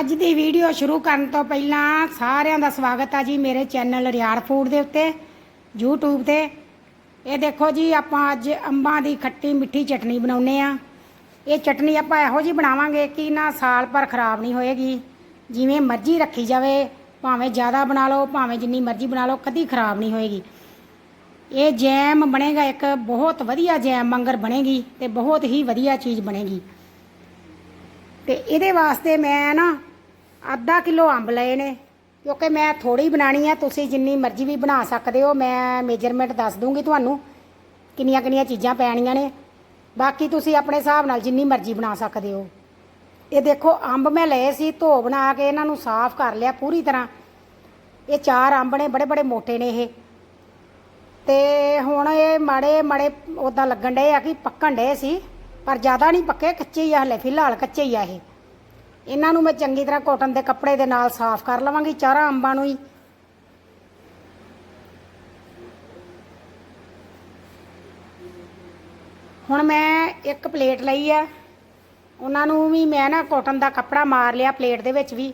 ਅੱਜ ਦੀ ਵੀਡੀਓ ਸ਼ੁਰੂ ਕਰਨ ਤੋਂ ਪਹਿਲਾਂ ਸਾਰਿਆਂ ਦਾ ਸਵਾਗਤ ਆ ਜੀ ਮੇਰੇ ਚੈਨਲ ਰਿਆੜ ਫੂਡ ਦੇ ਉੱਤੇ, YouTube ਤੇ। ਇਹ ਦੇਖੋ ਜੀ, ਆਪਾਂ ਅੱਜ ਅੰਬਾਂ ਦੀ ਖੱਟੀ ਮਿੱਠੀ ਚਟਨੀ ਬਣਾਉਨੇ ਆ। ਇਹ ਚਟਨੀ ਆਪਾਂ ਇਹੋ ਜੀ ਬਣਾਵਾਂਗੇ ਕਿ ਨਾ ਸਾਲ ਭਰ ਖਰਾਬ ਨਹੀਂ ਹੋਏਗੀ। ਜਿਵੇਂ ਮਰਜ਼ੀ ਰੱਖੀ ਜਾਵੇ, ਭਾਵੇਂ ਜ਼ਿਆਦਾ ਬਣਾ ਲਓ, ਭਾਵੇਂ ਜਿੰਨੀ ਮਰਜ਼ੀ ਬਣਾ ਲਓ, ਕਦੀ ਖਰਾਬ ਨਹੀਂ ਹੋਏਗੀ। ਇਹ ਜੈਮ ਬਣੇਗਾ, ਇੱਕ ਬਹੁਤ ਵਧੀਆ ਜੈਮ ਮੰਗਰ ਬਣੇਗੀ ਤੇ ਬਹੁਤ ਹੀ ਵਧੀਆ ਚੀਜ਼ ਬਣੇਗੀ। ਤੇ ਇਹਦੇ ਵਾਸਤੇ ਮੈਂ ਨਾ ਅੱਧਾ ਕਿਲੋ ਅੰਬ ਲਏ ਨੇ, ਕਿਉਂਕਿ ਮੈਂ ਥੋੜੀ ਬਣਾਣੀ ਆ, ਤੁਸੀਂ ਜਿੰਨੀ ਮਰਜ਼ੀ ਵੀ ਬਣਾ ਸਕਦੇ ਹੋ, ਮੈਂ ਮੇਜਰਮੈਂਟ ਦੱਸ ਦੂੰਗੀ ਤੁਹਾਨੂੰ, ਕਿੰਨੀਆਂ ਕਿੰਨੀਆਂ ਚੀਜ਼ਾਂ ਪੈਣੀਆਂ ਨੇ, ਬਾਕੀ ਤੁਸੀਂ ਆਪਣੇ ਹਿਸਾਬ ਨਾਲ ਜਿੰਨੀ ਮਰਜ਼ੀ ਬਣਾ ਸਕਦੇ ਹੋ। ਇਹ ਦੇਖੋ, ਅੰਬ ਮੈਂ ਲਏ ਸੀ, ਧੋ ਬਣਾ ਕੇ ਇਹਨਾਂ ਨੂੰ ਸਾਫ਼ ਕਰ ਲਿਆ ਪੂਰੀ ਤਰ੍ਹਾਂ। ਇਹ ਚਾਰ ਅੰਬ ਨੇ, ਬੜੇ ਬੜੇ ਮੋਟੇ ਨੇ ਇਹ। ਤੇ ਹੁਣ ਇਹ ਮਾੜੇ ਮਾੜੇ ਉਦਾਂ ਲੱਗਣ ਡਏ ਆ ਕਿ ਪੱਕਣ ਡਏ ਸੀ, ਪਰ ਜ਼ਿਆਦਾ ਨਹੀਂ ਪੱਕੇ, ਕੱਚੇ ਹੀ ਆ ਹਲੇ, ਫਿਲਹਾਲ ਕੱਚੇ ਹੀ ਆ ਇਹ। ਇਹਨਾਂ ਨੂੰ ਮੈਂ ਚੰਗੀ ਤਰ੍ਹਾਂ ਕਾਟਨ ਦੇ ਕੱਪੜੇ ਦੇ ਨਾਲ ਸਾਫ਼ ਕਰ ਲਵਾਂਗੀ, ਚਾਰਾਂ ਅੰਬਾਂ ਨੂੰ ਹੀ। ਹੁਣ ਮੈਂ ਇੱਕ ਪਲੇਟ ਲਈ ਆ ਉਹਨਾਂ ਨੂੰ ਵੀ ਮੈਂ ਨਾ ਕਾਟਨ ਦਾ ਕੱਪੜਾ ਮਾਰ ਲਿਆ ਪਲੇਟ ਦੇ ਵਿੱਚ ਵੀ।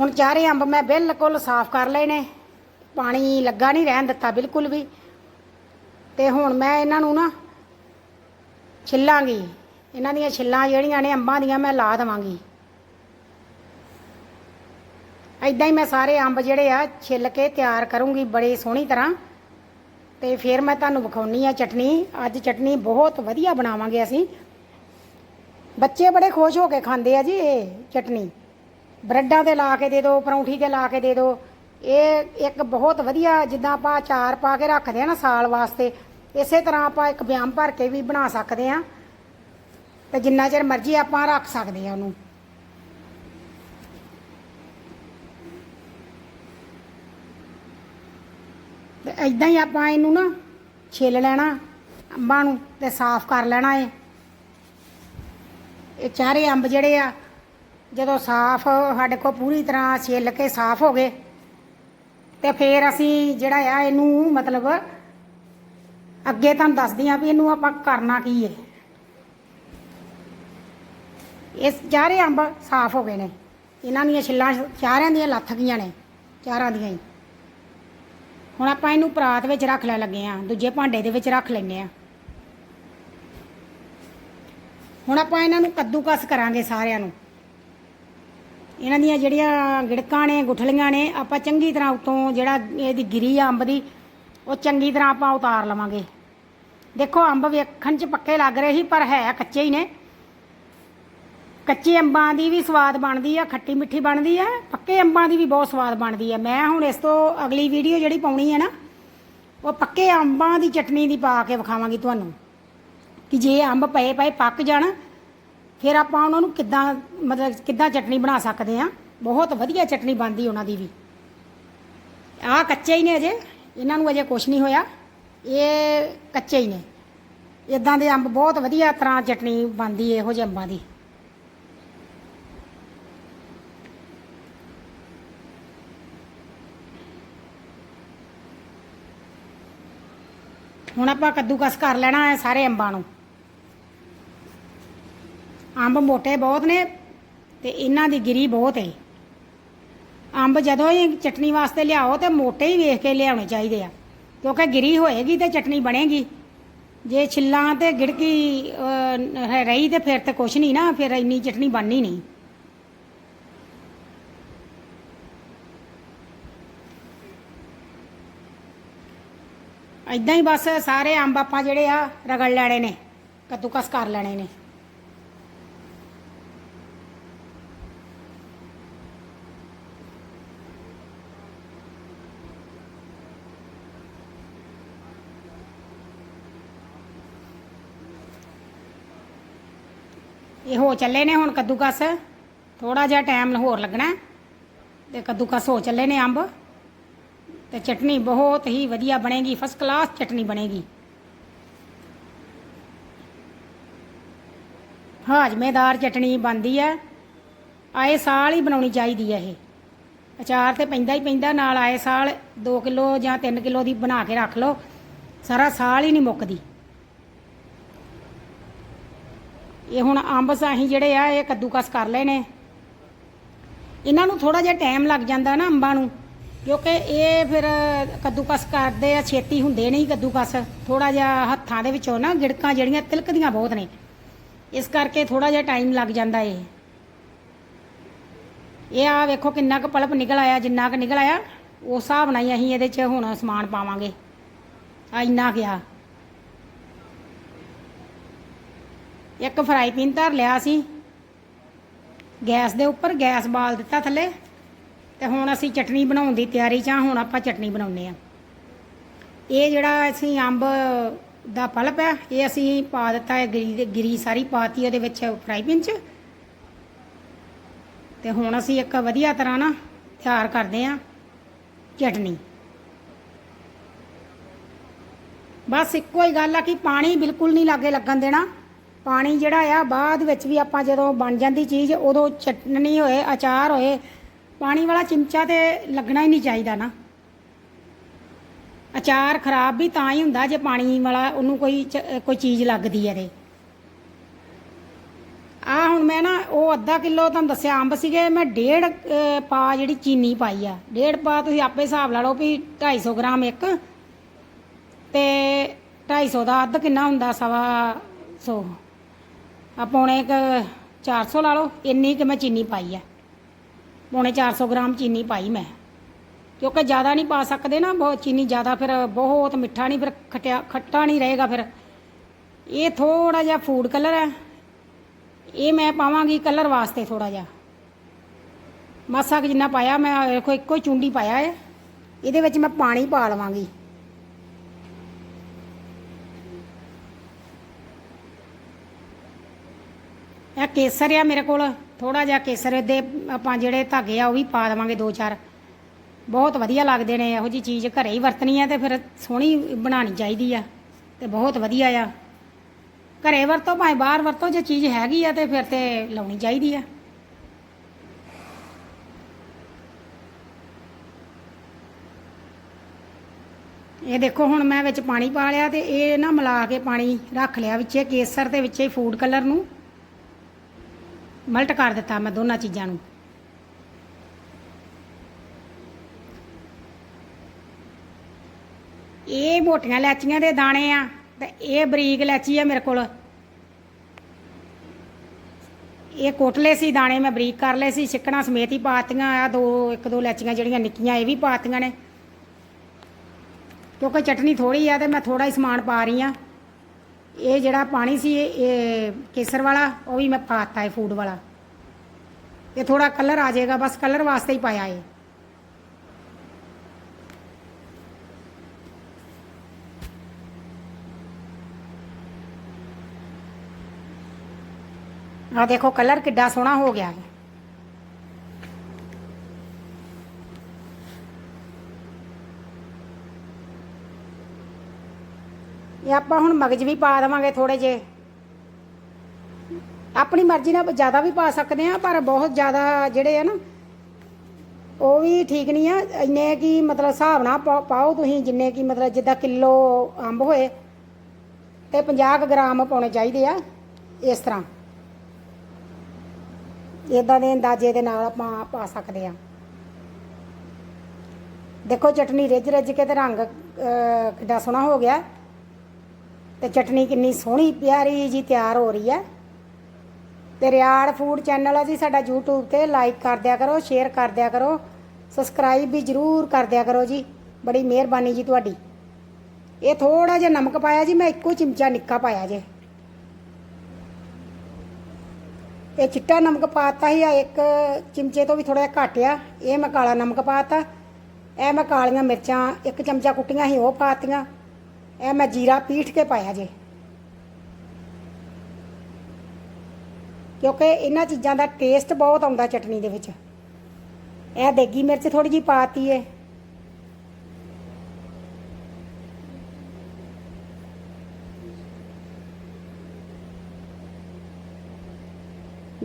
ਹੁਣ ਚਾਰੇ ਅੰਬ ਮੈਂ ਬਿਲਕੁਲ ਸਾਫ਼ ਕਰ ਲਏ ਨੇ। ਪਾਣੀ ਲੱਗਾ ਨਹੀਂ ਰਹਿਣ ਦਿੱਤਾ ਬਿਲਕੁਲ ਵੀ। ਤੇ ਹੁਣ ਮੈਂ ਇਹਨਾਂ ਨੂੰ ਨਾ ਛਿੱਲਾਂਗੀ। ਇਹਨਾਂ ਦੀਆਂ ਛਿੱਲਾਂ ਜਿਹੜੀਆਂ ਨੇ, ਅੰਬਾਂ ਦੀਆਂ ਮੈਂ ਲਾ ਦੇਵਾਂਗੀ। ਐਦਾਂ ਹੀ ਮੈਂ ਸਾਰੇ ਅੰਬ ਜਿਹੜੇ ਆ, ਛਿੱਲ ਕੇ ਤਿਆਰ ਕਰੂੰਗੀ ਬੜੇ ਸੋਹਣੀ ਤਰ੍ਹਾਂ। ਤੇ ਫਿਰ ਮੈਂ ਤੁਹਾਨੂੰ ਵਿਖਾਉਣੀ ਆ ਚਟਨੀ। ਅੱਜ ਚਟਨੀ ਬਹੁਤ ਵਧੀਆ ਬਣਾਵਾਂਗੇ ਅਸੀਂ। ਬੱਚੇ ਬੜੇ ਖੁਸ਼ ਹੋ ਕੇ ਖਾਂਦੇ ਆ ਜੀ ਇਹ ਚਟਨੀ। ਬ੍ਰੈਡਾਂ ਤੇ ਲਾ ਕੇ ਦੇ ਦਿਓ ਪਰੌਂਠੀ ਤੇ ਲਾ ਕੇ ਦੇ ਦਿਓ ਇਹ ਇੱਕ ਬਹੁਤ ਵਧੀਆ, ਜਿੱਦਾਂ ਆਪਾਂ ਚਾਰ ਪਾ ਕੇ ਰੱਖਦੇ ਆ ਨਾ ਸਾਲ ਵਾਸਤੇ, ਇਸੇ ਤਰ੍ਹਾਂ ਆਪਾਂ ਇੱਕ ਬਿਆਮ ਭਰ ਕੇ ਵੀ ਬਣਾ ਸਕਦੇ ਆ। ਤੇ ਜਿੰਨਾ ਚਿਰ ਮਰਜ਼ੀ ਆਪਾਂ ਰੱਖ ਸਕਦੇ ਆ ਉਹਨੂੰ। ਤੇ ਇਦਾਂ ਹੀ ਆਪਾਂ ਇਹਨੂੰ ਨਾ ਛਿੱਲ ਲੈਣਾ, ਅੰਬਾਂ ਨੂੰ ਤੇ ਸਾਫ਼ ਕਰ ਲੈਣਾ ਏ ਇਹ ਚਾਰੇ ਅੰਬ ਜਿਹੜੇ ਆ, ਜਦੋਂ ਸਾਫ਼ ਸਾਡੇ ਕੋਲ ਪੂਰੀ ਤਰ੍ਹਾਂ ਛਿੱਲ ਕੇ ਸਾਫ਼ ਹੋ ਗਏ, ਤੇ ਫਿਰ ਅਸੀਂ ਜਿਹੜਾ ਆ ਇਹਨੂੰ ਮਤਲਬ ਅੱਗੇ ਤੁਹਾਨੂੰ ਦੱਸਦੀ ਆ ਵੀ ਇਹਨੂੰ ਆਪਾਂ ਕਰਨਾ ਕੀ ਹੈ ਇਸ ਚਾਰੇ ਅੰਬ ਸਾਫ਼ ਹੋ ਗਏ ਨੇ। ਇਹਨਾਂ ਦੀਆਂ ਛਿੱਲਾਂ ਚਾਰਿਆਂ ਦੀਆਂ ਲੱਥ ਗਈਆਂ ਨੇ, ਚਾਰਾਂ ਦੀਆਂ ਹੀ। ਹੁਣ ਆਪਾਂ ਇਹਨੂੰ ਪਰਾਤ ਵਿੱਚ ਰੱਖ ਲੈ ਲੱਗੇ ਆ ਦੂਜੇ ਭਾਂਡੇ ਦੇ ਵਿੱਚ ਰੱਖ ਲੈਨੇ ਆ ਹੁਣ ਆਪਾਂ ਇਹਨਾਂ ਨੂੰ ਕੱਦੂਕਸ ਕਰਾਂਗੇ ਸਾਰਿਆਂ ਨੂੰ। ਇਹਨਾਂ ਦੀਆਂ ਜਿਹੜੀਆਂ ਗਿੜਕਾਂ ਨੇ, ਗੁਠਲੀਆਂ ਨੇ, ਆਪਾਂ ਚੰਗੀ ਤਰ੍ਹਾਂ ਉਤੋਂ ਜਿਹੜਾ ਇਹਦੀ ਗਿਰੀ ਆ ਅੰਬ ਦੀ, ਉਹ ਚੰਗੀ ਤਰ੍ਹਾਂ ਆਪਾਂ ਉਤਾਰ ਲਵਾਂਗੇ। ਦੇਖੋ, ਅੰਬ ਵੇਖਣ 'ਚ ਪੱਕੇ ਲੱਗ ਰਹੇ ਸੀ, ਪਰ ਹੈ ਕੱਚੇ ਹੀ ਨੇ। ਕੱਚੇ ਅੰਬਾਂ ਦੀ ਵੀ ਸਵਾਦ ਬਣਦੀ ਆ, ਖੱਟੀ ਮਿੱਠੀ ਬਣਦੀ ਆ, ਪੱਕੇ ਅੰਬਾਂ ਦੀ ਵੀ ਬਹੁਤ ਸਵਾਦ ਬਣਦੀ ਆ। ਮੈਂ ਹੁਣ ਇਸ ਤੋਂ ਅਗਲੀ ਵੀਡੀਓ ਜਿਹੜੀ ਪਾਉਣੀ ਹੈ ਨਾ, ਉਹ ਪੱਕੇ ਅੰਬਾਂ ਦੀ ਚਟਨੀ ਦੀ ਪਾ ਕੇ ਵਿਖਾਵਾਂਗੀ ਤੁਹਾਨੂੰ। ਕਿ ਜੇ ਅੰਬ ਪਏ ਪਏ ਪੱਕ ਜਾਣ, ਫਿਰ ਆਪਾਂ ਉਹਨਾਂ ਨੂੰ ਕਿੱਦਾਂ, ਮਤਲਬ ਕਿੱਦਾਂ ਚਟਨੀ ਬਣਾ ਸਕਦੇ ਆ। ਬਹੁਤ ਵਧੀਆ ਚਟਨੀ ਬਣਦੀ ਉਹਨਾਂ ਦੀ ਵੀ। ਆਹ ਕੱਚੇ ਹੀ ਨੇ ਅਜੇ, ਇਹਨਾਂ ਨੂੰ ਅਜੇ ਕੁਝ ਨਹੀਂ ਹੋਇਆ। ਇਹ ਕੱਚੇ ਹੀ ਨੇ। ਇਦਾਂ ਦੇ ਅੰਬ ਬਹੁਤ ਵਧੀਆ ਤਰ੍ਹਾਂ ਚਟਨੀ ਬਣਦੀ, ਇਹੋ ਜਿਹੇ ਅੰਬਾਂ ਦੀ। ਹੁਣ ਆਪਾਂ ਕੱਦੂਕਸ ਕਰ ਲੈਣਾ ਹੈ ਸਾਰੇ ਅੰਬਾਂ ਨੂੰ। ਅੰਬ ਮੋਟੇ ਬਹੁਤ ਨੇ ਤੇ ਇਹਨਾਂ ਦੀ ਗਿਰੀ ਬਹੁਤ ਹੈ ਅੰਬ ਜਦੋਂ ਹੀ ਚਟਨੀ ਵਾਸਤੇ ਲਿਆਓ ਤੇ ਮੋਟੇ ਹੀ ਵੇਖ ਕੇ ਲਿਆਉਣੇ ਚਾਹੀਦੇ ਆ। ਕਿਉਂਕਿ ਗਿਰੀ ਹੋਏਗੀ ਤੇ ਚਟਨੀ ਬਣੇਗੀ। ਜੇ ਛਿੱਲਾਂ ਤੇ ਗਿੜਕੀ ਰਹੀ ਤੇ ਫਿਰ ਤੇ ਕੁਛ ਨਹੀਂ ਨਾ, ਫਿਰ ਇੰਨੀ ਚਟਨੀ ਬਣਨੀ ਨਹੀਂ। ਇਦਾਂ ਹੀ ਬਸ ਸਾਰੇ ਅੰਬ ਆਪਾਂ ਜਿਹੜੇ ਆ ਰਗੜ ਲੈਣੇ ਨੇ, ਕੱਦੂਕਸ ਕਰ ਲੈਣੇ ਨੇ। ਇਹ ਹੋ ਚੱਲੇ ਨੇ ਹੁਣ ਕੱਦੂਕਸ ਥੋੜਾ ਜਿਹਾ ਟਾਈਮ ਹੋਰ ਲੱਗਣਾ ਤੇ ਕੱਦੂਕਸ ਹੋ ਚੱਲੇ ਨੇ ਅੰਬ। ਤੇ ਚਟਨੀ ਬਹੁਤ ਹੀ ਵਧੀਆ ਬਣੇਗੀ ਫਸਟ ਕਲਾਸ ਚਟਨੀ ਬਣੇਗੀ। ਹਾਜਮੇਦਾਰ ਚਟਨੀ ਬਣਦੀ ਹੈ। ਆਏ ਸਾਲ ਹੀ ਬਣਾਉਣੀ ਚਾਹੀਦੀ ਹੈ ਇਹ। ਅਚਾਰ ਤੇ ਪੈਂਦਾ ਹੀ ਪੈਂਦਾ, ਨਾਲ ਆਏ ਸਾਲ 2 ਕਿਲੋ ਜਾਂ 3 ਕਿਲੋ ਦੀ ਬਣਾ ਕੇ ਰੱਖ ਲਓ। ਸਾਰਾ ਸਾਲ ਹੀ ਨਹੀਂ ਮੁੱਕਦੀ। ਇਹ ਹੁਣ ਅੰਬ ਸਾਹੀਂ ਜਿਹੜੇ ਆ, ਇਹ ਕੱਦੂਕਸ ਕਰ ਲਏ ਨੇ ਇਹਨਾਂ ਨੂੰ ਥੋੜਾ ਜਿਹਾ ਟਾਈਮ ਲੱਗ ਜਾਂਦਾ ਨਾ ਅੰਬਾਂ ਨੂੰ। ਕਿਉਂਕਿ ਇਹ ਫਿਰ ਕੱਦੂਕਸ ਕਰਦੇ ਆ, ਛੇਤੀ ਹੁੰਦੇ ਨਹੀਂ ਕੱਦੂਕਸ। ਥੋੜਾ ਜਿਹਾ ਹੱਥਾਂ ਦੇ ਵਿੱਚੋਂ ਨਾ ਗਿੜਕਾਂ ਜਿਹੜੀਆਂ ਤਿਲਕਦੀਆਂ ਬਹੁਤ ਨੇ। ਇਸ ਕਰਕੇ ਥੋੜਾ ਜਿਹਾ ਟਾਈਮ ਲੱਗ ਜਾਂਦਾ ਇਹ। ਇਹ ਆ ਵੇਖੋ ਕਿੰਨਾ ਕੁ ਪਲਪ ਨਿਕਲ ਆਇਆ, ਜਿੰਨਾ ਕੁ ਨਿਕਲ ਆਇਆ, ਉਸ ਹਿਸਾਬ ਨਾਲ ਹੀ ਅਸੀਂ ਇਹਦੇ 'ਚ ਹੁਣ ਸਮਾਨ ਪਾਵਾਂਗੇ। ਆ ਇੰਨਾ ਗਿਆ ਇੱਕ ਫਰਾਈ ਪੈਨ ਧਰ ਲਿਆ ਸੀ ਗੈਸ ਦੇ ਉੱਪਰ ਗੈਸ ਬਾਲ ਦਿੱਤਾ ਥੱਲੇ। ਤੇ ਹੁਣ ਅਸੀਂ ਚਟਨੀ ਬਣਾਉਣ ਦੀ ਤਿਆਰੀ 'ਚ ਹਾਂ, ਹੁਣ ਆਪਾਂ ਚਟਨੀ ਬਣਾਉਨੇ ਆ ਇਹ ਜਿਹੜਾ ਅਸੀਂ ਅੰਬ ਦਾ ਪਲਪ ਹੈ ਇਹ ਅਸੀਂ ਪਾ ਦਿੱਤਾ ਹੈ ਗਿਰੀ ਦੇ ਗਿਰੀ ਸਾਰੀ ਪਾਤੀ ਉਹਦੇ ਵਿੱਚ ਫਰਾਈ ਪੈਨ 'ਚ। ਤੇ ਹੁਣ ਅਸੀਂ ਇੱਕ ਵਧੀਆ ਤਰ੍ਹਾਂ ਨਾ ਤਿਆਰ ਕਰਦੇ ਆ ਚਟਨੀ। ਬਸ ਇੱਕੋ ਹੀ ਗੱਲ ਆ ਕਿ ਪਾਣੀ ਬਿਲਕੁਲ ਨਹੀਂ ਲਾਗੇ ਲੱਗਣ ਦੇਣਾ। ਪਾਣੀ ਜਿਹੜਾ ਆ, ਬਾਅਦ ਵਿੱਚ ਵੀ ਆਪਾਂ ਜਦੋਂ ਬਣ ਜਾਂਦੀ ਚੀਜ਼, ਉਦੋਂ ਚਟਨੀ ਹੋਏ, ਅਚਾਰ ਹੋਏ ਪਾਣੀ ਵਾਲਾ ਚਿਮਚਾ ਤੇ ਲੱਗਣਾ ਹੀ ਨਹੀਂ ਚਾਹੀਦਾ ਨਾ। ਅਚਾਰ ਖਰਾਬ ਵੀ ਤਾਂ ਹੀ ਹੁੰਦਾ ਜੇ ਪਾਣੀ ਵਾਲਾ ਉਹਨੂੰ ਕੋਈ ਕੋਈ ਚੀਜ਼ ਲੱਗਦੀ ਹੈ ਇਹਦੇ ਆ ਹੁਣ ਮੈਂ ਨਾ ਉਹ ਅੱਧਾ ਕਿਲੋ ਤੁਹਾਨੂੰ ਦੱਸਿਆ, ਅੰਬ ਸੀਗੇ, ਮੈਂ ਡੇਢ ਪਾ ਜਿਹੜੀ ਚੀਨੀ ਪਾਈ ਆ। ਡੇਢ ਪਾ ਤੁਸੀਂ ਆਪੇ ਹਿਸਾਬ ਲਾ ਲਓ ਵੀ 250 ਗ੍ਰਾਮ ਇੱਕ। ਤੇ 250 ਦਾ ਅੱਧ ਕਿੰਨਾ ਹੁੰਦਾ? ਸਵਾ 100 ਆ ਪੌਣੇ ਕ 400 ਲਾ ਲਓ। ਇੰਨੀ ਕਿ ਮੈਂ ਚੀਨੀ ਪਾਈ ਆ। ਪੌਣੇ 400 ਗ੍ਰਾਮ ਚੀਨੀ ਪਾਈ ਮੈਂ। ਕਿਉਂਕਿ ਜ਼ਿਆਦਾ ਨਹੀਂ ਪਾ ਸਕਦੇ ਨਾ, ਬਹੁਤ ਚੀਨੀ ਜ਼ਿਆਦਾ ਫਿਰ ਬਹੁਤ ਮਿੱਠਾ ਨਹੀਂ, ਫਿਰ ਖਟਿਆ, ਖੱਟਾ ਨਹੀਂ ਰਹੇਗਾ ਫਿਰ। ਇਹ ਥੋੜਾ ਜਿਹਾ ਫੂਡ ਕਲਰ ਹੈ। ਇਹ ਮੈਂ ਪਾਵਾਂਗੀ ਕਲਰ ਵਾਸਤੇ ਥੋੜਾ ਜਿਹਾ। ਮਾਸਾ ਕੁ ਜਿੰਨਾ ਪਾਇਆ ਮੈਂ ਦੇਖੋ ਇੱਕੋ ਹੀ ਚੁੰਡੀ ਪਾਇਆ ਹੈ। ਇਹਦੇ ਵਿੱਚ ਮੈਂ ਪਾਣੀ ਪਾ ਲਵਾਂਗੀ। ਇਹ ਕੇਸਰ ਆ ਮੇਰੇ ਕੋਲ। ਥੋੜਾ ਜਿਹਾ ਕੇਸਰ ਦੇ ਆਪਾਂ ਜਿਹੜੇ ਧਾਗੇ ਆ, ਉਹ ਵੀ ਪਾ ਦੇਵਾਂਗੇ ਦੋ ਚਾਰ। ਬਹੁਤ ਵਧੀਆ ਲੱਗਦੇ ਨੇ, ਇਹੋ ਜੀ ਚੀਜ਼ ਘਰੇ ਹੀ ਵਰਤਣੀ ਆ ਤੇ ਫਿਰ ਸੋਹਣੀ ਬਣਾਉਣੀ ਚਾਹੀਦੀ ਆ ਤੇ ਬਹੁਤ ਵਧੀਆ ਆ। ਘਰੇ ਵਰਤੋ ਭਾਵੇਂ ਬਾਹਰ ਵਰਤੋ, ਜੇ ਚੀਜ਼ ਹੈਗੀ ਆ ਤੇ ਫਿਰ ਤੇ ਲਾਉਣੀ ਚਾਹੀਦੀ ਆ। ਇਹ ਦੇਖੋ, ਹੁਣ ਮੈਂ ਵਿੱਚ ਪਾਣੀ ਪਾ ਲਿਆ ਤੇ ਇਹ ਨਾ ਮਿਲਾ ਕੇ ਪਾਣੀ ਰੱਖ ਲਿਆ ਵਿੱਚੇ ਕੇਸਰ ਤੇ ਵਿੱਚੇ ਫੂਡ ਕਲਰ ਨੂੰ। ਮਲਟ ਕਰ ਦਿੱਤਾ ਮੈਂ ਦੋਨਾਂ ਚੀਜ਼ਾਂ ਨੂੰ। ਇਹ ਮੋਟੀਆਂ ਲੈਚੀਆਂ ਦੇ ਦਾਣੇ ਆ ਤੇ ਇਹ ਬਰੀਕ ਲੈਚੀ ਆ ਮੇਰੇ ਕੋਲ। ਇਹ ਕੋਟਲੇ ਸੀ, ਦਾਣੇ ਮੈਂ ਬਰੀਕ ਕਰ ਲਏ ਸੀ ਸਿੱਕਣਾ ਸਮੇਤ ਹੀ ਪਾਤੀਆਂ ਆ ਦੋ, ਇੱਕ ਦੋ ਲੈਚੀਆਂ ਜਿਹੜੀਆਂ ਨਿੱਕੀਆਂ, ਇਹ ਵੀ ਪਾਤੀਆਂ ਨੇ। ਕਿਉਂਕਿ ਚਟਨੀ ਥੋੜੀ ਆ ਤੇ ਮੈਂ ਥੋੜਾ ਹੀ ਸਮਾਨ ਪਾ ਰਹੀ ਆ ਇਹ ਜਿਹੜਾ ਪਾਣੀ ਸੀ ਇਹ ਇਹ ਕੇਸਰ ਵਾਲਾ ਉਹ ਵੀ ਮੈਂ ਪਾਤਾ ਹੈ ਫੂਡ ਵਾਲਾ ਇਹ ਥੋੜਾ ਕਲਰ ਆ ਜਾਏਗਾ ਬਸ ਕਲਰ ਵਾਸਤੇ ਹੀ ਪਾਇਆ ਇਹ ਆ ਦੇਖੋ ਕਲਰ ਕਿੱਡਾ ਸੋਹਣਾ ਹੋ ਗਿਆ ਹੈ ਆਪਾਂ ਹੁਣ ਮਗਜ ਵੀ ਪਾ ਦੇਵਾਂਗੇ ਥੋੜੇ ਜੇ ਆਪਣੀ ਮਰਜ਼ੀ ਨਾਲ ਜ਼ਿਆਦਾ ਵੀ ਪਾ ਸਕਦੇ ਆ ਪਰ ਬਹੁਤ ਜ਼ਿਆਦਾ ਜਿਹੜੇ ਆ ਨਾ, ਉਹ ਵੀ ਠੀਕ ਨਹੀਂ ਆ। ਇੰਨੇ ਕੀ ਮਤਲਬ ਹਿਸਾਬ ਨਾਲ ਪਾਓ ਤੁਸੀਂ, ਜਿੰਨੇ ਕੀ ਮਤਲਬ ਜਿੱਦਾਂ ਕਿਲੋ ਅੰਬ ਹੋਏ ਤੇ 50 ਕੁ ਗ੍ਰਾਮ ਪਾਉਣੇ ਚਾਹੀਦੇ ਆ, ਇਸ ਤਰ੍ਹਾਂ। ਇਦਾਂ ਦੇ ਅੰਦਾਜ਼ੇ ਦੇ ਨਾਲ ਆਪਾਂ ਪਾ ਸਕਦੇ ਆ ਦੇਖੋ, ਚਟਨੀ ਰਿੱਝ ਰਿੱਝ ਕੇ ਤੇ ਰੰਗ ਕਿੱਡਾ ਸੋਹਣਾ ਹੋ ਗਿਆ। ਤੇ ਚਟਨੀ ਕਿੰਨੀ ਸੋਹਣੀ ਪਿਆਰੀ ਜੀ ਤਿਆਰ ਹੋ ਰਹੀ ਹੈ। ਤੇ ਰਿਆੜ ਫੂਡ ਚੈਨਲ ਆ ਜੀ, ਸਾਡਾ YouTube ਤੇ ਲਾਈਕ ਕਰ ਦਿਆ ਕਰੋ ਸ਼ੇਅਰ ਕਰ ਦਿਆ ਕਰੋ ਸਬਸਕ੍ਰਾਈਬ ਵੀ ਜਰੂਰ ਕਰ ਦਿਆ ਕਰੋ ਜੀ। ਬੜੀ ਮਿਹਰਬਾਨੀ ਜੀ ਤੁਹਾਡੀ। ਇਹ ਥੋੜਾ ਜਿਹਾ ਨਮਕ ਪਾਇਆ ਜੀ, ਮੈਂ ਇੱਕੋ ਚਮਚਾ ਨਿੱਕਾ ਪਾਇਆ ਜੇ। ਇਹ ਚਿੱਟਾ ਨਮਕ ਪਾਤਾ ਸੀ, ਆ ਇੱਕ ਚਮਚੇ ਤੋਂ ਵੀ ਥੋੜਾ ਜਿਹਾ ਘੱਟ ਆ। ਇਹ ਮੈਂ ਕਾਲਾ ਨਮਕ ਪਾਤਾ। ਇਹ ਮੈਂ ਕਾਲੀਆਂ ਮਿਰਚਾਂ ਇੱਕ ਚਮਚਾ ਕੁੱਟੀਆਂ ਸੀ, ਉਹ ਪਾਤੀਆਂ। ਇਹ ਮੈਂ ਜੀਰਾ ਪੀਠ ਕੇ ਪਾਇਆ ਜੇ। ਕਿਉਂਕਿ ਇਹਨਾਂ ਚੀਜ਼ਾਂ ਦਾ ਟੇਸਟ ਬਹੁਤ ਆਉਂਦਾ ਚਟਨੀ ਦੇ ਵਿੱਚ। ਇਹ ਦੇਗੀ ਮਿਰਚ ਥੋੜੀ ਜੀ ਪਾਤੀ ਏ।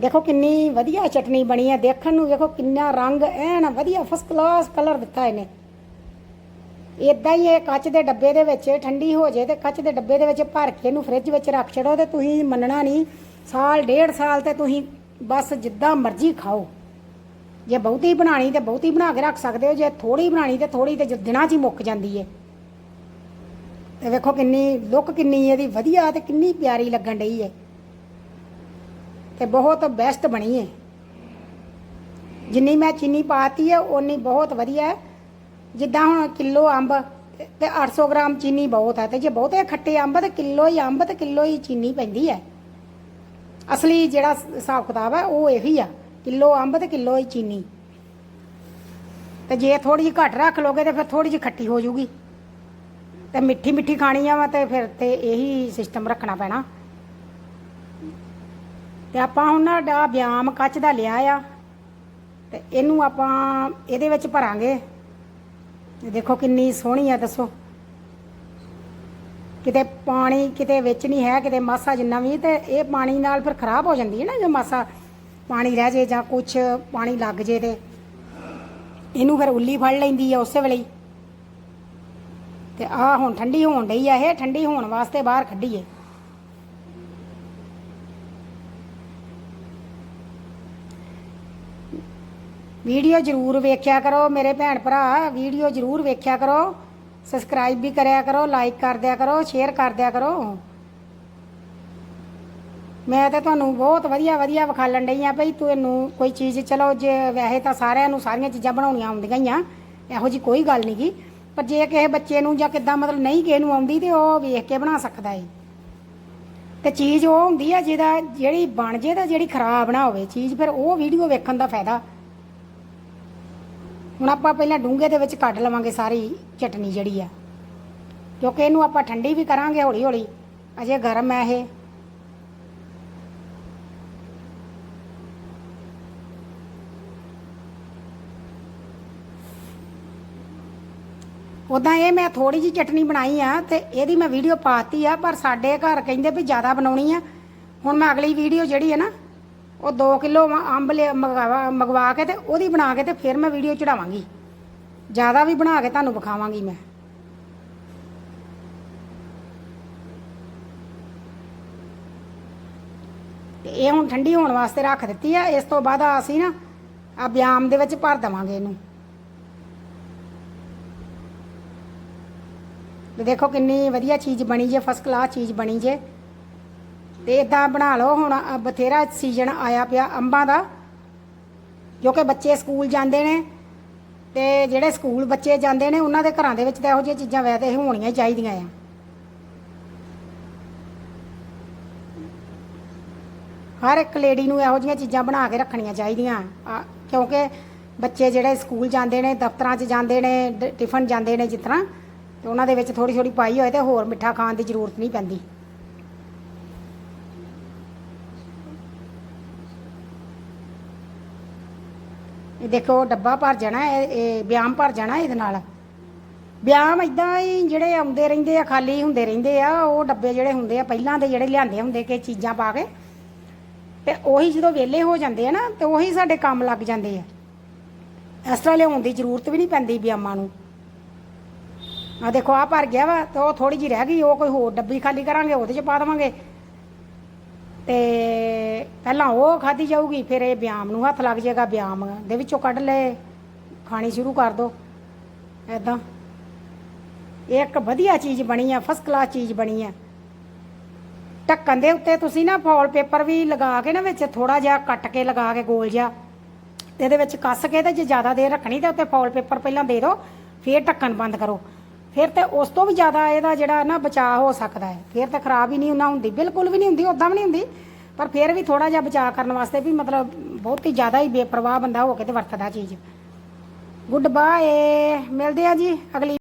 ਦੇਖੋ ਕਿੰਨੀ ਵਧੀਆ ਚਟਨੀ ਬਣੀ ਹੈ। ਦੇਖਣ ਨੂੰ ਦੇਖੋ ਕਿੰਨਾ ਰੰਗ, ਐਨ ਵਧੀਆ ਫਸਟ ਕਲਾਸ ਕਲਰ ਦਿੱਤਾ ਇਹਨੇ। ਇਦਾਂ ਹੀ ਇਹ ਕੱਚ ਦੇ ਡੱਬੇ ਦੇ ਵਿੱਚ ਠੰਡੀ ਹੋ ਜੇ ਤੇ ਕੱਚ ਦੇ ਡੱਬੇ ਦੇ ਵਿੱਚ ਭਰ ਕੇ ਇਹਨੂੰ ਫ੍ਰਿਜ ਵਿੱਚ ਰੱਖ ਛੜੋ ਤੇ ਤੁਸੀਂ ਮੰਨਣਾ ਨਹੀਂ, ਸਾਲ, ਡੇਢ ਸਾਲ ਤੇ ਤੁਸੀਂ ਬਸ ਜਿੱਦਾਂ ਮਰਜ਼ੀ ਖਾਓ। ਜੇ ਬਹੁਤੀ ਬਣਾਣੀ ਤੇ ਬਹੁਤੀ ਬਣਾ ਕੇ ਰੱਖ ਸਕਦੇ ਹੋ, ਜੇ ਥੋੜੀ ਬਣਾਣੀ ਤੇ ਥੋੜੀ ਤੇ ਦਿਨਾਂ 'ਚ ਹੀ ਮੁੱਕ ਜਾਂਦੀ ਹੈ ਤੇ ਵੇਖੋ ਕਿੰਨੀ, ਲੁੱਕ ਕਿੰਨੀ ਇਹਦੀ ਵਧੀਆ ਤੇ ਕਿੰਨੀ ਪਿਆਰੀ ਲੱਗਣ ਡਈ ਹੈ ਤੇ ਬਹੁਤ ਬੈਸਟ ਬਣੀ ਹੈ ਜਿੰਨੀ ਮੈਂ ਚੀਨੀ ਪਾਤੀ ਹੈ ਉਨੀ ਬਹੁਤ ਵਧੀਆ ਹੈ ਜਿੱਦਾਂ ਹੁਣ ਕਿਲੋ ਅੰਬ ਤੇ- ਤੇ 800 ਗ੍ਰਾਮ ਚੀਨੀ ਬਹੁਤ ਹੈ ਤੇ ਜੇ ਬਹੁਤੇ ਖੱਟੇ ਅੰਬ ਤੇ ਕਿਲੋ ਹੀ ਅੰਬ ਤੇ ਕਿਲੋ ਹੀ ਚੀਨੀ ਪੈਂਦੀ ਹੈ। ਅਸਲੀ ਜਿਹੜਾ ਹਿਸਾਬ ਕਿਤਾਬ ਹੈ, ਉਹ ਇਹੀ ਆ, ਕਿਲੋ ਅੰਬ ਤੇ ਕਿਲੋ ਹੀ ਚੀਨੀ। ਤੇ ਜੇ ਥੋੜੀ ਜਿਹੀ ਘੱਟ ਰੱਖ ਲੋਗੇ ਤੇ ਫਿਰ ਥੋੜੀ ਜਿਹੀ ਖੱਟੀ ਹੋ ਜੂਗੀ। ਤੇ ਮਿੱਠੀ ਮਿੱਠੀ ਖਾਣੀ ਆ ਵਾ ਤੇ ਫਿਰ ਤੇ ਇਹੀ ਸਿਸਟਮ ਰੱਖਣਾ ਪੈਣਾ। ਤੇ ਆਪਾਂ ਹੁਣ ਨਾ ਡਾ ਬਿਆਮ ਕੱਚ ਦਾ ਲਿਆ ਆ, ਤੇ ਇਹਨੂੰ ਆਪਾਂ ਇਹਦੇ ਵਿੱਚ ਭਰਾਂਗੇ। ਦੇਖੋ ਕਿੰਨੀ ਸੋਹਣੀ ਆ, ਦੱਸੋ। ਕਿਤੇ ਪਾਣੀ ਕਿਤੇ ਵਿੱਚ ਨਹੀਂ ਹੈ, ਕਿਤੇ ਮਾਸਾ ਜਿੰਨਾ ਵੀ, ਤੇ ਇਹ ਪਾਣੀ ਨਾਲ ਫਿਰ ਖਰਾਬ ਹੋ ਜਾਂਦੀ ਹੈ ਨਾ, ਜੇ ਮਾਸਾ ਪਾਣੀ ਰਹਿ ਜੇ ਜਾਂ ਕੁਝ ਪਾਣੀ ਲੱਗ ਜੇ ਤੇ। ਇਹਨੂੰ ਫਿਰ ਉੱਲੀ ਫੜ ਲੈਂਦੀ ਆ ਉਸੇ ਵੇਲੇ ਤੇ ਆ ਹੁਣ ਠੰਡੀ ਹੋਣ ਡਈ ਆ, ਇਹ ਠੰਡੀ ਹੋਣ ਵਾਸਤੇ ਬਾਹਰ ਕੱਢੀਏ ਵੀਡੀਓ ਜ਼ਰੂਰ ਵੇਖਿਆ ਕਰੋ ਮੇਰੇ ਭੈਣ ਭਰਾ, ਵੀਡੀਓ ਜ਼ਰੂਰ ਵੇਖਿਆ ਕਰੋ। ਸਬਸਕ੍ਰਾਈਬ ਵੀ ਕਰਿਆ ਕਰੋ ਲਾਈਕ ਕਰ ਦਿਆ ਕਰੋ ਸ਼ੇਅਰ ਕਰ ਦਿਆ ਕਰੋ। ਮੈਂ ਤਾਂ ਤੁਹਾਨੂੰ ਬਹੁਤ ਵਧੀਆ ਵਧੀਆ ਵਿਖਾਲਣ ਡਈ ਆ ਭਈ ਤੁਹਾਨੂੰ ਕੋਈ ਚੀਜ਼, ਚਲੋ ਜੇ ਵੈਸੇ ਤਾਂ ਸਾਰਿਆਂ ਨੂੰ ਸਾਰੀਆਂ ਚੀਜ਼ਾਂ ਬਣਾਉਣੀਆਂ ਆਉਂਦੀਆਂ ਹੀ ਆ, ਇਹੋ ਜੀ ਕੋਈ ਗੱਲ ਨਹੀਂ ਗੀ ਪਰ ਜੇ ਕਿਸੇ ਬੱਚੇ ਨੂੰ ਜਾਂ ਕਿੱਦਾਂ ਮਤਲਬ ਨਹੀਂ ਕਿਸੇ ਨੂੰ ਆਉਂਦੀ ਤੇ ਉਹ ਵੇਖ ਕੇ ਬਣਾ ਸਕਦਾ ਏ। ਤੇ ਚੀਜ਼ ਉਹ ਹੁੰਦੀ ਆ ਜਿਹਦਾ, ਜਿਹੜੀ ਬਣ ਜੇ ਤਾਂ ਜਿਹੜੀ ਖਰਾਬ ਨਾ ਹੋਵੇ, ਚੀਜ਼ ਫਿਰ ਉਹ ਵੀਡੀਓ ਵੇਖਣ ਦਾ ਫਾਇਦਾ। ਹੁਣ ਆਪਾਂ ਪਹਿਲਾਂ ਡੂੰਘੇ ਦੇ ਵਿੱਚ ਕੱਢ ਲਵਾਂਗੇ ਸਾਰੀ ਚਟਨੀ ਜਿਹੜੀ ਆ। ਕਿਉਂਕਿ ਇਹਨੂੰ ਆਪਾਂ ਠੰਡੀ ਵੀ ਕਰਾਂਗੇ ਹੌਲੀ ਹੌਲੀ ਅਜੇ ਗਰਮ ਹੈ ਇਹ। ਉਦਾਂ ਇਹ ਮੈਂ ਥੋੜੀ ਜੀ ਚਟਨੀ ਬਣਾਈ ਆ ਤੇ ਇਹਦੀ ਮੈਂ ਵੀਡੀਓ ਪਾਤੀ ਆ, ਪਰ ਸਾਡੇ ਘਰ ਕਹਿੰਦੇ ਵੀ ਜ਼ਿਆਦਾ ਬਣਾਉਣੀ ਆ। ਹੁਣ ਮੈਂ ਅਗਲੀ ਵੀਡੀਓ ਜਿਹੜੀ ਹੈ ਨਾ ਉਹ 2 ਕਿਲੋ ਅੰਬ ਲਿਆ ਮੰਗਵਾ ਮੰਗਵਾ ਕੇ ਤੇ ਉਹਦੀ ਬਣਾ ਕੇ ਤੇ ਫਿਰ ਮੈਂ ਵੀਡੀਓ ਚੜਾਵਾਂਗੀ। ਜ਼ਿਆਦਾ ਵੀ ਬਣਾ ਕੇ ਤੁਹਾਨੂੰ ਵਿਖਾਵਾਂਗੀ ਮੈਂ। ਤੇ ਇਹ ਹੁਣ ਠੰਡੀ ਹੋਣ ਵਾਸਤੇ ਰੱਖ ਦਿੱਤੀ ਆ। ਇਸ ਤੋਂ ਬਾਅਦ ਅਸੀਂ ਨਾ ਆ ਬਿਆਮ ਦੇ ਵਿੱਚ ਭਰ ਦਵਾਂਗੇ ਇਹਨੂੰ। ਤੇ ਦੇਖੋ ਕਿੰਨੀ ਵਧੀਆ ਚੀਜ਼ ਬਣੀ ਜੇ ਫਸਟ ਕਲਾਸ ਚੀਜ਼ ਬਣੀ ਜੇ। ਤੇ ਇਦਾਂ ਬਣਾ ਲਓ ਹੁਣ ਆਹ ਬਥੇਰਾ ਸੀਜ਼ਨ ਆਇਆ ਪਿਆ ਅੰਬਾਂ ਦਾ ਕਿਉਂਕਿ ਬੱਚੇ ਸਕੂਲ ਜਾਂਦੇ ਨੇ ਤੇ ਜਿਹੜੇ ਸਕੂਲ ਬੱਚੇ ਜਾਂਦੇ ਨੇ ਉਹਨਾਂ ਦੇ ਘਰਾਂ ਦੇ ਵਿੱਚ ਤਾਂ ਇਹੋ ਜਿਹੀਆਂ ਚੀਜ਼ਾਂ ਵੈਸੇ ਹੋਣੀਆਂ ਹੀ ਚਾਹੀਦੀਆਂ ਆ। ਹਰ ਇੱਕ ਲੇਡੀ ਨੂੰ ਇਹੋ ਜਿਹੀਆਂ ਚੀਜ਼ਾਂ ਬਣਾ ਕੇ ਰੱਖਣੀਆਂ ਚਾਹੀਦੀਆਂ। ਆ, ਕਿਉਂਕਿ ਬੱਚੇ ਜਿਹੜੇ ਸਕੂਲ ਜਾਂਦੇ ਨੇ ਦਫ਼ਤਰਾਂ 'ਚ ਜਾਂਦੇ ਨੇ ਡ- ਟਿਫਨ ਜਾਂਦੇ ਨੇ ਜਿਸ ਤਰ੍ਹਾਂ ਤੇ ਉਹਨਾਂ ਦੇ ਵਿੱਚ ਥੋੜੀ ਥੋੜੀ ਪਾਈ ਹੋਏ ਤੇ ਹੋਰ ਮਿੱਠਾ ਖਾਣ ਦੀ ਜ਼ਰੂਰਤ ਨਹੀਂ ਪੈਂਦੀ। ਦੇਖੋ, ਡੱਬਾ ਭਰ ਜਾਣਾ ਇਹ ਇਹ ਬਿਆਮ ਭਰ ਜਾਣਾ ਇਹਦੇ ਨਾਲ। ਬਿਆਮ ਇਦਾਂ ਹੀ ਜਿਹੜੇ ਆਉਂਦੇ ਰਹਿੰਦੇ ਆ, ਖਾਲੀ ਹੁੰਦੇ ਰਹਿੰਦੇ ਆ, ਉਹ ਡੱਬੇ ਜਿਹੜੇ ਹੁੰਦੇ ਆ, ਪਹਿਲਾਂ ਦੇ ਜਿਹੜੇ ਲਿਆਂਦੇ ਹੁੰਦੇ ਕਿ ਚੀਜ਼ਾਂ ਪਾ ਕੇ, ਤੇ ਉਹੀ ਜਦੋਂ ਵਿਹਲੇ ਹੋ ਜਾਂਦੇ ਆ ਨਾ, ਤੇ ਉਹੀ ਸਾਡੇ ਕੰਮ ਲੱਗ ਜਾਂਦੇ ਆ। ਇਸ ਤਰ੍ਹਾਂ ਲਿਆਉਣ ਦੀ ਜ਼ਰੂਰਤ ਵੀ ਨਹੀਂ ਪੈਂਦੀ ਬਿਆਮਾਂ ਨੂੰ। ਆ ਦੇਖੋ ਆ ਭਰ ਗਿਆ ਵਾ, ਤੇ ਉਹ ਥੋੜੀ ਜਿਹੀ ਰਹਿ ਗਈ, ਉਹ ਕੋਈ ਹੋਰ ਡੱਬੀ ਖਾਲੀ ਕਰਾਂਗੇ, ਉਹਦੇ 'ਚ ਪਾ ਦੇਵਾਂਗੇ। ਤੇ ਪਹਿਲਾਂ ਉਹ ਖਾਧੀ ਜਾਊਗੀ, ਫਿਰ ਇਹ ਬਿਆਮ ਨੂੰ ਹੱਥ ਲੱਗ ਜਾਏਗਾ, ਬਿਆਮ ਦੇ ਵਿੱਚੋਂ ਕੱਢ ਲਏ, ਖਾਣੀ ਸ਼ੁਰੂ ਕਰ ਦੋ ਐਦਾਂ ਇਹ ਇੱਕ ਵਧੀਆ ਚੀਜ਼ ਬਣੀ ਆ ਫਸਟ ਕਲਾਸ ਚੀਜ਼ ਬਣੀ ਆ। ਢੱਕਣ ਦੇ ਉੱਤੇ ਤੁਸੀਂ ਨਾ ਫੋਲ ਪੇਪਰ ਵੀ ਲਗਾ ਕੇ ਨਾ ਵਿੱਚ ਥੋੜਾ ਜਿਹਾ ਕੱਟ ਕੇ ਲਗਾ ਕੇ ਗੋਲ ਜਿਹਾ, ਤੇ ਇਹਦੇ ਵਿੱਚ ਕੱਸ ਕੇ ਤੇ ਜੇ ਜ਼ਿਆਦਾ ਦੇਰ ਰੱਖਣੀ ਤਾਂ ਉੱਤੇ ਫੋਲ ਪੇਪਰ ਪਹਿਲਾਂ ਦੇ ਦਿਓ ਫਿਰ ਢੱਕਣ ਬੰਦ ਕਰੋ। ਫਿਰ ਤੇ ਉਸ ਤੋਂ ਵੀ ਜ਼ਿਆਦਾ ਇਹਦਾ ਜਿਹੜਾ ਨਾ ਬਚਾਅ ਹੋ ਸਕਦਾ ਹੈ। ਫਿਰ ਤਾਂ ਖਰਾਬ ਹੀ ਨਹੀਂ ਉਹਨਾਂ ਹੁੰਦੀ, ਬਿਲਕੁਲ ਵੀ ਨਹੀਂ ਹੁੰਦੀ ਉਦਾਂ ਵੀ ਨਹੀਂ ਹੁੰਦੀ। ਪਰ ਫਿਰ ਵੀ ਥੋੜਾ ਜਿਹਾ ਬਚਾਅ ਕਰਨ ਵਾਸਤੇ ਵੀ ਮਤਲਬ ਬਹੁਤ ਹੀ ਜ਼ਿਆਦਾ ਹੀ ਬੇਪਰਵਾਹ ਬੰਦਾ ਹੋ ਕੇ ਤੇ ਵਰਤਦਾ ਚੀਜ਼। ਗੁੱਡ ਬਾਏ ਮਿਲਦੇ ਆ ਜੀ ਅਗਲੀ